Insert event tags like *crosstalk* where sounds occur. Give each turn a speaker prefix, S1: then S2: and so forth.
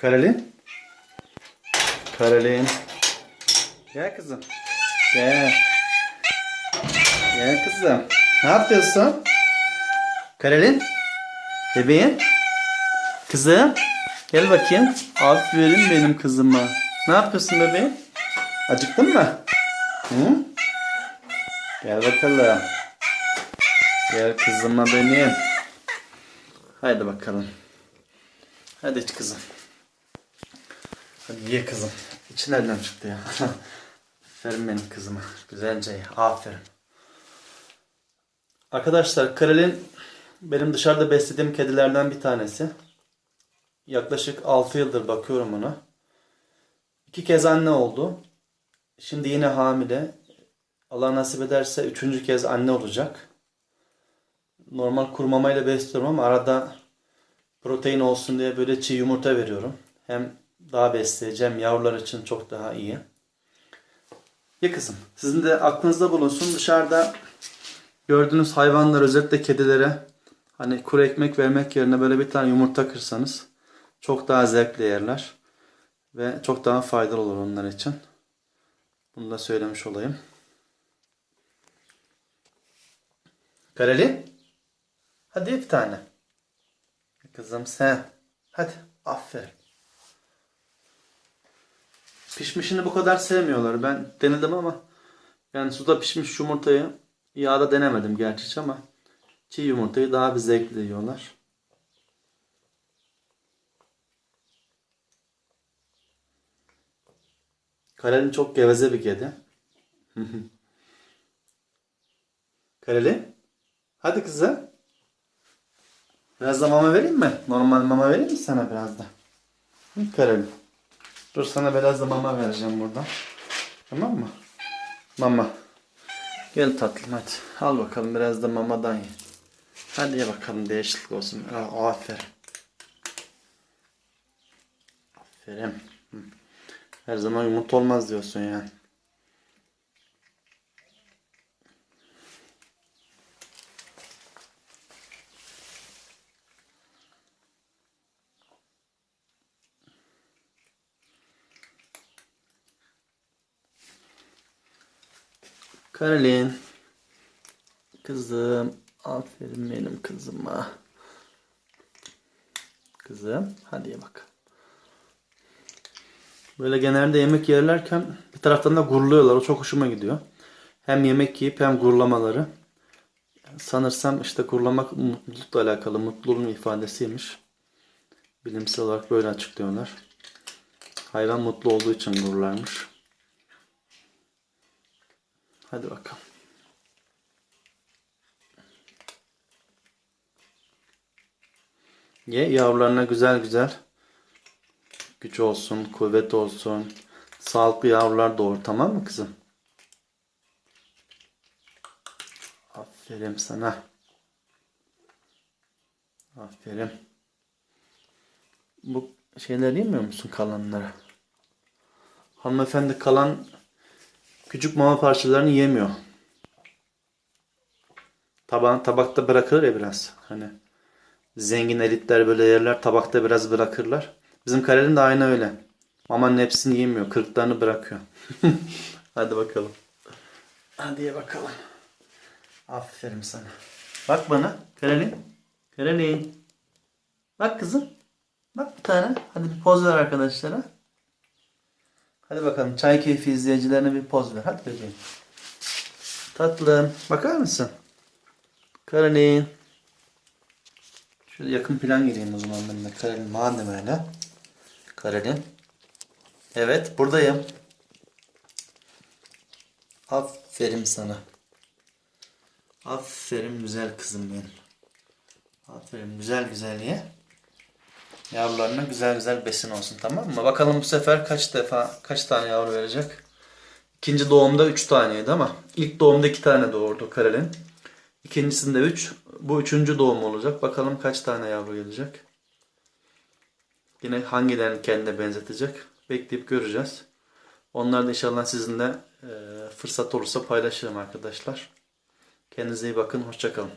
S1: Karolin. Karolin. Gel kızım. Gel. Gel kızım. Ne yapıyorsun? Karolin. Bebeğim. Kızım. Gel bakayım. Aferin benim kızıma. Ne yapıyorsun bebeğim? Acıktın mı? Hı? Gel bakalım. Gel kızıma benim. Haydi bakalım. Hadi iç kızım. Hadi ye kızım. İçin nereden çıktı ya? *laughs* aferin benim kızıma. Güzelce. Aferin. Arkadaşlar Karelin benim dışarıda beslediğim kedilerden bir tanesi. Yaklaşık 6 yıldır bakıyorum ona. İki kez anne oldu. Şimdi yine hamile. Allah nasip ederse üçüncü kez anne olacak. Normal kuru mamayla besliyorum ama arada protein olsun diye böyle çiğ yumurta veriyorum. Hem daha besleyici hem yavrular için çok daha iyi. Ya kızım sizin de aklınızda bulunsun dışarıda gördüğünüz hayvanlar özellikle kedilere hani kuru ekmek vermek yerine böyle bir tane yumurta kırsanız çok daha zevkli yerler ve çok daha faydalı olur onlar için. Bunu da söylemiş olayım. Kareli hadi bir tane. Kızım sen. Hadi aferin. Pişmişini bu kadar sevmiyorlar. Ben denedim ama yani suda pişmiş yumurtayı yağda denemedim gerçi ama çiğ yumurtayı daha bir zevkli yiyorlar. Kareli çok geveze bir kedi. *laughs* Kareli. Hadi kızım. Biraz da mama vereyim mi? Normal mama vereyim mi sana biraz da? Kareli. Dur sana biraz da mama vereceğim buradan. Tamam mı? Mama. Gel tatlım hadi. Al bakalım biraz da mamadan ye. Hadi ye bakalım değişiklik olsun. Aa, aferin. Aferin. Her zaman yumurta olmaz diyorsun yani. Karolin. Kızım. Aferin benim kızıma. Kızım. Hadi bak. Böyle genelde yemek yerlerken bir taraftan da guruluyorlar. O çok hoşuma gidiyor. Hem yemek yiyip hem gurulamaları. Sanırsam işte gurulamak mutlulukla alakalı. Mutluluğun ifadesiymiş. Bilimsel olarak böyle açıklıyorlar. Hayvan mutlu olduğu için gururlarmış. Hadi bakalım. Ye yavrularına güzel güzel güç olsun, kuvvet olsun. Sağlıklı yavrular doğur tamam mı kızım? Aferin sana. Aferin. Bu şeyler yemiyor musun kalanları? Hanımefendi kalan küçük mama parçalarını yemiyor. Taban, tabakta bırakılır ya biraz. Hani zengin elitler böyle yerler tabakta biraz bırakırlar. Bizim Karelin de aynı öyle. Mamanın hepsini yemiyor. Kırıklarını bırakıyor. *laughs* Hadi bakalım. Hadi bakalım. Aferin sana. Bak bana. Karelin. Karelin. Bak kızım. Bak bir tane. Hadi bir poz ver arkadaşlara. Hadi bakalım çay keyfi izleyicilerine bir poz ver. Hadi bebeğim. Tatlım. Bakar mısın? Karolin. Şöyle yakın plan gireyim o zaman ben de. Karolin madem öyle. Karolin. Evet buradayım. Aferin sana. Aferin güzel kızım benim. Aferin güzel güzel ye. Yavrularına güzel güzel besin olsun tamam mı? Bakalım bu sefer kaç defa kaç tane yavru verecek? İkinci doğumda 3 taneydi ama ilk doğumda 2 tane doğurdu Karelin. İkincisinde 3. Bu üçüncü doğum olacak. Bakalım kaç tane yavru gelecek. Yine hangilerini kendine benzetecek. Bekleyip göreceğiz. Onlar da inşallah sizinle fırsat olursa paylaşırım arkadaşlar. Kendinize iyi bakın. Hoşçakalın.